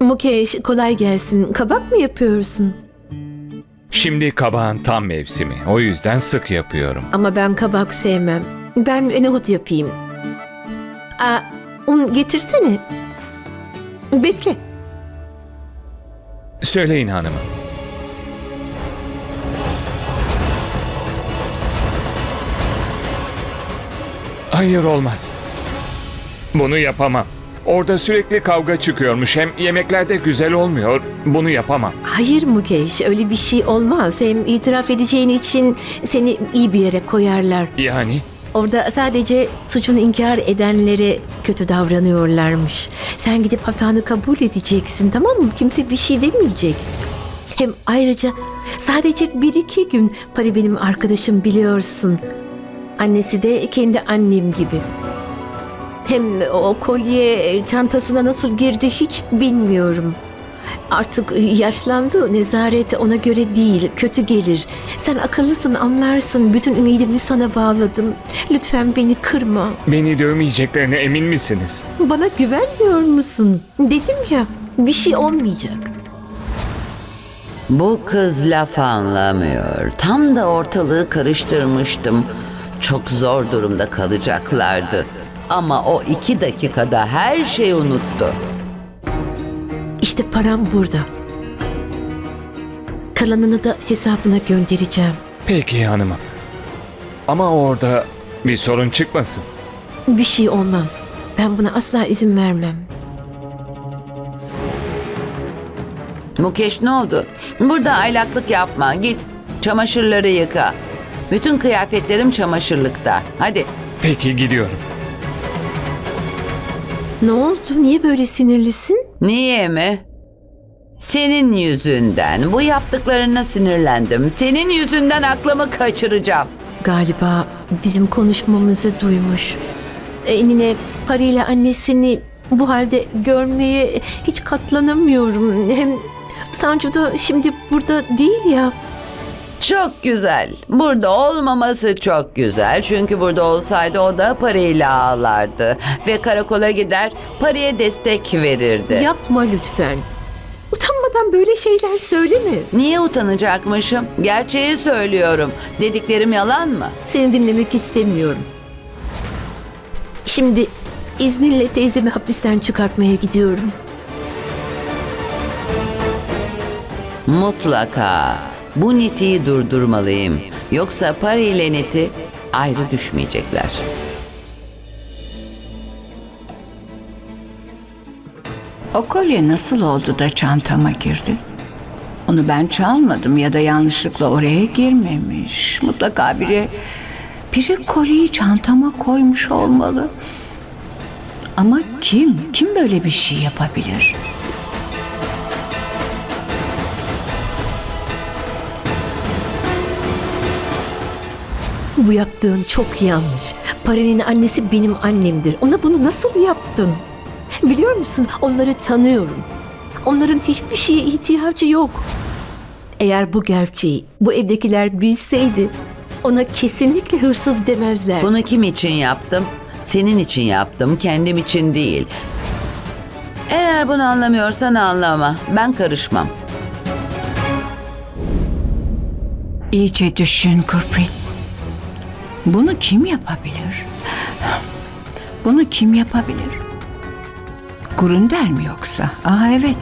Mukesh kolay gelsin. Kabak mı yapıyorsun? Şimdi kabağın tam mevsimi. O yüzden sık yapıyorum. Ama ben kabak sevmem. Ben nohut yapayım. Aa, un getirsene. Bekle. Söyleyin hanımım. Hayır olmaz. Bunu yapamam. Orada sürekli kavga çıkıyormuş. Hem yemekler de güzel olmuyor. Bunu yapamam. Hayır Mukesh öyle bir şey olmaz. Hem itiraf edeceğin için seni iyi bir yere koyarlar. Yani Orada sadece suçunu inkar edenlere kötü davranıyorlarmış. Sen gidip hatanı kabul edeceksin tamam mı? Kimse bir şey demeyecek. Hem ayrıca sadece bir iki gün Pari benim arkadaşım biliyorsun. Annesi de kendi annem gibi. Hem o kolye çantasına nasıl girdi hiç bilmiyorum. Artık yaşlandı. Nezaret ona göre değil. Kötü gelir. Sen akıllısın anlarsın. Bütün ümidimi sana bağladım. Lütfen beni kırma. beni dövmeyeceklerine emin misiniz? Bana güvenmiyor musun? Dedim ya bir şey olmayacak. Bu kız laf anlamıyor. Tam da ortalığı karıştırmıştım. Çok zor durumda kalacaklardı. Ama o iki dakikada her şeyi unuttu. İşte param burada. Kalanını da hesabına göndereceğim. Peki hanımım. Ama orada bir sorun çıkmasın. Bir şey olmaz. Ben buna asla izin vermem. Mukeş ne oldu? Burada aylaklık yapma. Git. Çamaşırları yıka. Bütün kıyafetlerim çamaşırlıkta. Hadi. Peki gidiyorum. Ne oldu? Niye böyle sinirlisin? Niye mi? Senin yüzünden. Bu yaptıklarına sinirlendim. Senin yüzünden aklımı kaçıracağım. Galiba bizim konuşmamızı duymuş. Enine parayla annesini bu halde görmeye hiç katlanamıyorum. Hem Sancu da şimdi burada değil ya. Çok güzel. Burada olmaması çok güzel. Çünkü burada olsaydı o da parayla ağlardı. Ve karakola gider paraya destek verirdi. Yapma lütfen. Utanmadan böyle şeyler söyleme. Niye utanacakmışım? Gerçeği söylüyorum. Dediklerim yalan mı? Seni dinlemek istemiyorum. Şimdi izninle teyzemi hapisten çıkartmaya gidiyorum. Mutlaka. Bu Niti'yi durdurmalıyım. Yoksa Pari ile Niti ayrı düşmeyecekler. O kolye nasıl oldu da çantama girdi? Onu ben çalmadım ya da yanlışlıkla oraya girmemiş. Mutlaka biri, biri kolyeyi çantama koymuş olmalı. Ama kim? Kim böyle bir şey yapabilir? Bu yaptığın çok yanlış. Parenin annesi benim annemdir. Ona bunu nasıl yaptın? Biliyor musun? Onları tanıyorum. Onların hiçbir şeye ihtiyacı yok. Eğer bu gerçeği bu evdekiler bilseydi ona kesinlikle hırsız demezler. Bunu kim için yaptım? Senin için yaptım, kendim için değil. Eğer bunu anlamıyorsan anlama. Ben karışmam. İyice düşün Gurprit. Bunu kim yapabilir? Bunu kim yapabilir? Gurunder mi yoksa? Aa evet.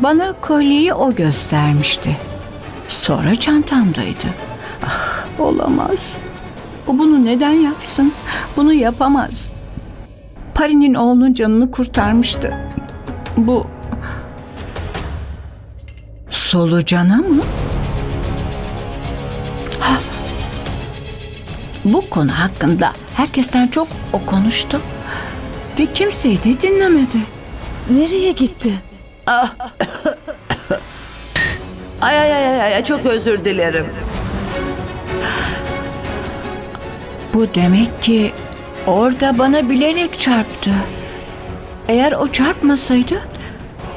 Bana kolyeyi o göstermişti. Sonra çantamdaydı. Ah olamaz. O bunu neden yapsın? Bunu yapamaz. Pari'nin oğlunun canını kurtarmıştı. Bu solucana mı? Bu konu hakkında herkesten çok o konuştu. Ve kimseyi de dinlemedi. Nereye gitti? Ay ay ay ay, ay çok özür dilerim. Bu demek ki orada bana bilerek çarptı. Eğer o çarpmasaydı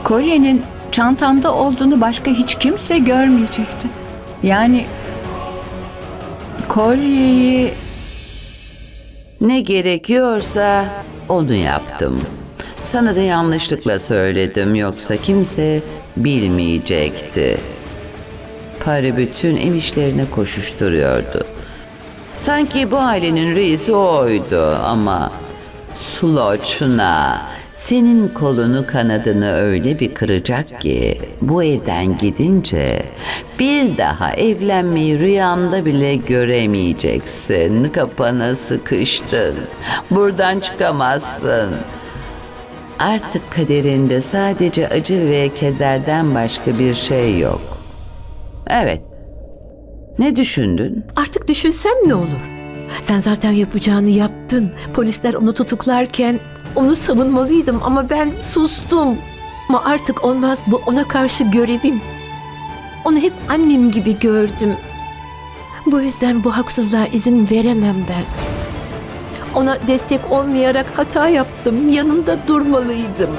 kolyenin çantamda olduğunu başka hiç kimse görmeyecekti. Yani kolyeyi Ne gerekiyorsa onu yaptım. Sana da yanlışlıkla söyledim yoksa kimse bilmeyecekti. Pari bütün ev işlerine koşuşturuyordu. Sanki bu ailenin reisi oydu ama Suloçna senin kolunu kanadını öyle bir kıracak ki bu evden gidince bir daha evlenmeyi rüyanda bile göremeyeceksin. Kapana sıkıştın. Buradan çıkamazsın. Artık kaderinde sadece acı ve kederden başka bir şey yok. Evet. Ne düşündün? Artık düşünsem ne olur? Sen zaten yapacağını yaptın. Polisler onu tutuklarken onu savunmalıydım ama ben sustum. Ama artık olmaz bu ona karşı görevim. Onu hep annem gibi gördüm. Bu yüzden bu haksızlığa izin veremem ben. Ona destek olmayarak hata yaptım. Yanında durmalıydım.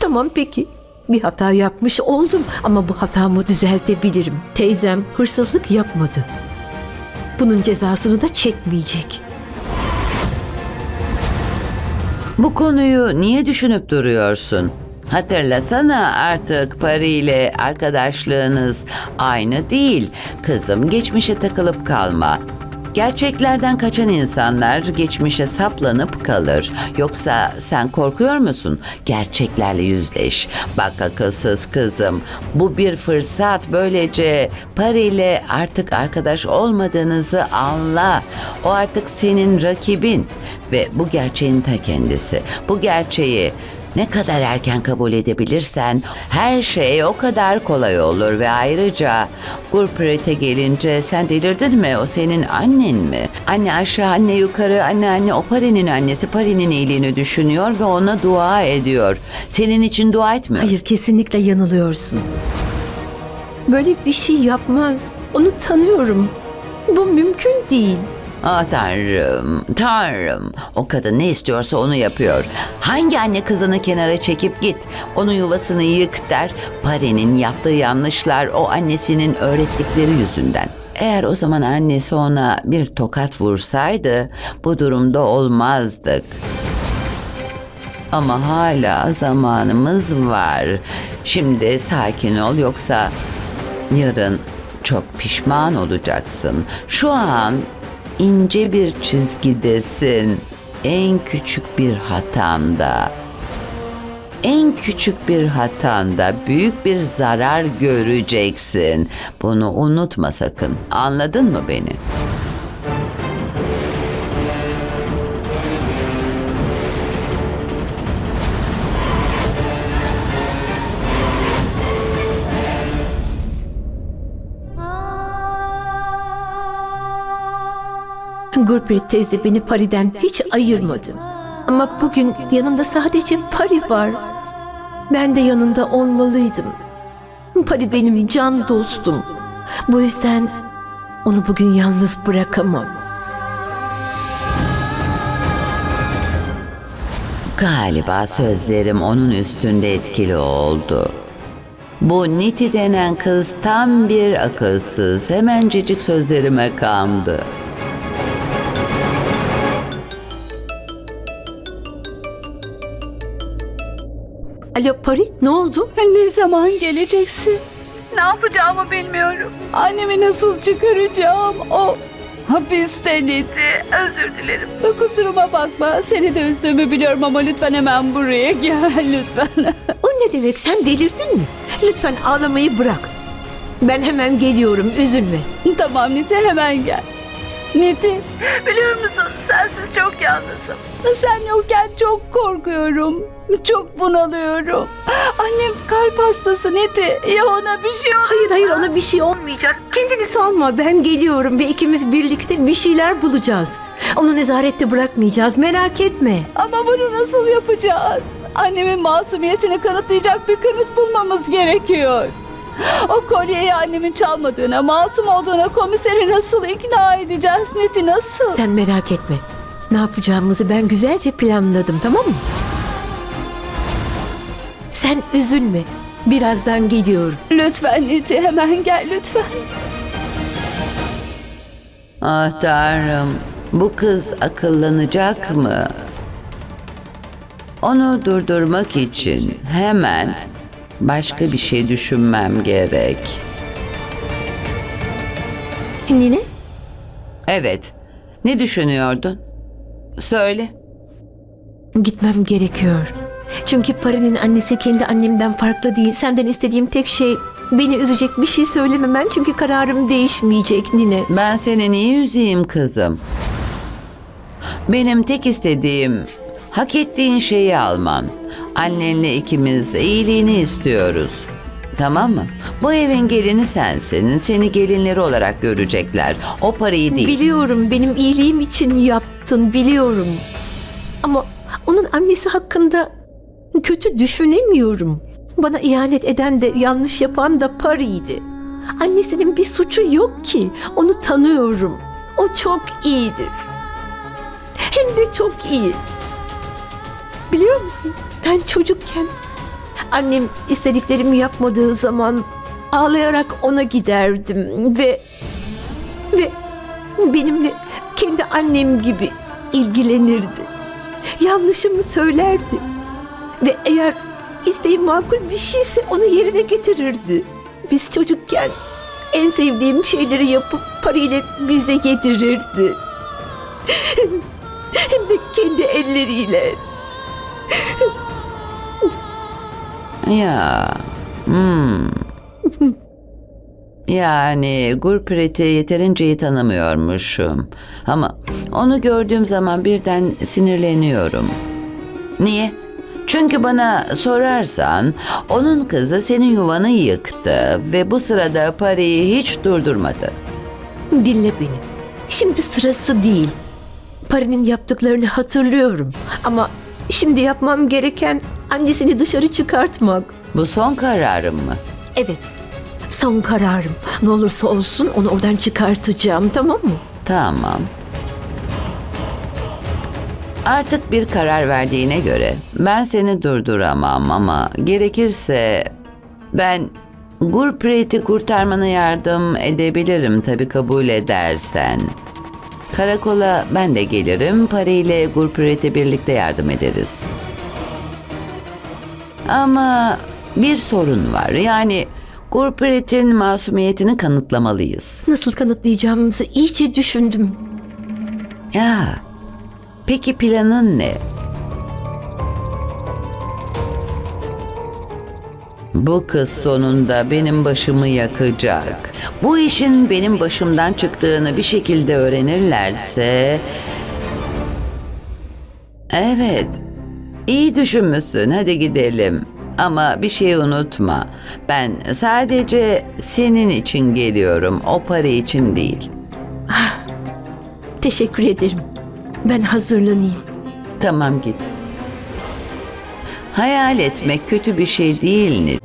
Tamam peki. Bir hata yapmış oldum ama bu hatamı düzeltebilirim. Teyzem hırsızlık yapmadı. Bunun cezasını da çekmeyecek. Bu konuyu niye düşünüp duruyorsun? Hatırlasana artık Pari ile arkadaşlığınız aynı değil. Kızım geçmişe takılıp kalma. Gerçeklerden kaçan insanlar geçmişe saplanıp kalır. Yoksa sen korkuyor musun? Gerçeklerle yüzleş. Bak akılsız kızım. Bu bir fırsat. Böylece Pari ile artık arkadaş olmadığınızı anla. O artık senin rakibin. Ve bu gerçeğin ta kendisi. Bu gerçeği ne kadar erken kabul edebilirsen her şey o kadar kolay olur ve ayrıca Gurprit'e gelince sen delirdin mi? O senin annen mi? Anne aşağı, anne yukarı, anne anne o Pari'nin annesi Pari'nin iyiliğini düşünüyor ve ona dua ediyor. Senin için dua etmiyor. Hayır kesinlikle yanılıyorsun. Böyle bir şey yapmaz. Onu tanıyorum. Bu mümkün değil. Ah tanrım, tanrım. O kadın ne istiyorsa onu yapıyor. Hangi anne kızını kenara çekip git, onun yuvasını yık der. Pari'nin yaptığı yanlışlar o annesinin öğrettikleri yüzünden. Eğer o zaman annesi ona bir tokat vursaydı bu durumda olmazdık. Ama hala zamanımız var. Şimdi sakin ol yoksa yarın çok pişman olacaksın. Şu an ince bir çizgidesin. En küçük bir hatanda en küçük bir hatanda büyük bir zarar göreceksin. Bunu unutma sakın. Anladın mı beni? Gurprit teyze beni Pari'den hiç ayırmadı. Ama bugün yanında sadece Pari var. Ben de yanında olmalıydım. Pari benim can dostum. Bu yüzden onu bugün yalnız bırakamam. Galiba sözlerim onun üstünde etkili oldu. Bu Niti denen kız tam bir akılsız, hemencecik sözlerime kandı. Alo Pari ne oldu? Ne zaman geleceksin? Ne yapacağımı bilmiyorum. Annemi nasıl çıkaracağım? O hapisten idi. Özür dilerim. Kusuruma bakma. Seni de üzdüğümü biliyorum ama lütfen hemen buraya gel lütfen. O ne demek sen delirdin mi? Lütfen ağlamayı bırak. Ben hemen geliyorum üzülme. tamam Niti hemen gel. Niti. Biliyor musun sensiz çok yalnızım. Sen yokken çok korkuyorum. Çok bunalıyorum. Annem kalp hastası Niti. Ya ona bir şey olur? Hayır hayır ona bir şey olmayacak. Kendini salma ben geliyorum ve ikimiz birlikte bir şeyler bulacağız. Onu nezarette bırakmayacağız merak etme. Ama bunu nasıl yapacağız? Annemin masumiyetini kanıtlayacak bir kanıt bulmamız gerekiyor. O kolyeyi annemin çalmadığına, masum olduğuna komiseri nasıl ikna edeceğiz Neti nasıl? Sen merak etme. Ne yapacağımızı ben güzelce planladım tamam mı? Sen üzülme. Birazdan geliyorum. Lütfen Neti hemen gel lütfen. Ah tanrım, bu kız akıllanacak mı? Onu durdurmak için hemen başka bir şey düşünmem gerek. Nine? Evet. Ne düşünüyordun? Söyle. Gitmem gerekiyor. Çünkü Pari'nin annesi kendi annemden farklı değil. Senden istediğim tek şey beni üzecek bir şey söylememen. Çünkü kararım değişmeyecek Nine. Ben seni niye üzeyim kızım? Benim tek istediğim hak ettiğin şeyi alman. Annenle ikimiz iyiliğini istiyoruz. Tamam mı? Bu evin gelini sensin. Seni gelinleri olarak görecekler. O parayı değil. Biliyorum benim iyiliğim için yaptın biliyorum. Ama onun annesi hakkında kötü düşünemiyorum. Bana ihanet eden de yanlış yapan da Pari'ydi. Annesinin bir suçu yok ki. Onu tanıyorum. O çok iyidir. Hem de çok iyi. Biliyor musun? Ben çocukken annem istediklerimi yapmadığı zaman ağlayarak ona giderdim ve ve benimle kendi annem gibi ilgilenirdi. Yanlışımı söylerdi. Ve eğer isteğim makul bir şeyse onu yerine getirirdi. Biz çocukken en sevdiğim şeyleri yapıp parayla bize yedirirdi. Hem de kendi elleriyle. Ya. Hmm. Yani Gurprit'i yeterince iyi tanımıyormuşum. Ama onu gördüğüm zaman birden sinirleniyorum. Niye? Çünkü bana sorarsan onun kızı senin yuvanı yıktı ve bu sırada parayı hiç durdurmadı. Dinle beni. Şimdi sırası değil. Pari'nin yaptıklarını hatırlıyorum. Ama şimdi yapmam gereken annesini dışarı çıkartmak. Bu son kararım mı? Evet. Son kararım. Ne olursa olsun onu oradan çıkartacağım tamam mı? Tamam. Artık bir karar verdiğine göre ben seni durduramam ama gerekirse ben Gurprit'i kurtarmana yardım edebilirim tabii kabul edersen. Karakola ben de gelirim. Pari ile Gurprit'e birlikte yardım ederiz. Ama bir sorun var. Yani Gurprit'in masumiyetini kanıtlamalıyız. Nasıl kanıtlayacağımızı iyice düşündüm. Ya. Peki planın ne? Bu kız sonunda benim başımı yakacak. Bu işin benim başımdan çıktığını bir şekilde öğrenirlerse... Evet. İyi düşünmüşsün. Hadi gidelim. Ama bir şey unutma. Ben sadece senin için geliyorum. O para için değil. Teşekkür ederim. Ben hazırlanayım. Tamam git. Hayal etmek kötü bir şey değil Nil.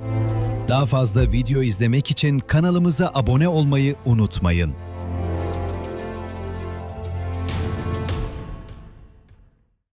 Daha fazla video izlemek için kanalımıza abone olmayı unutmayın.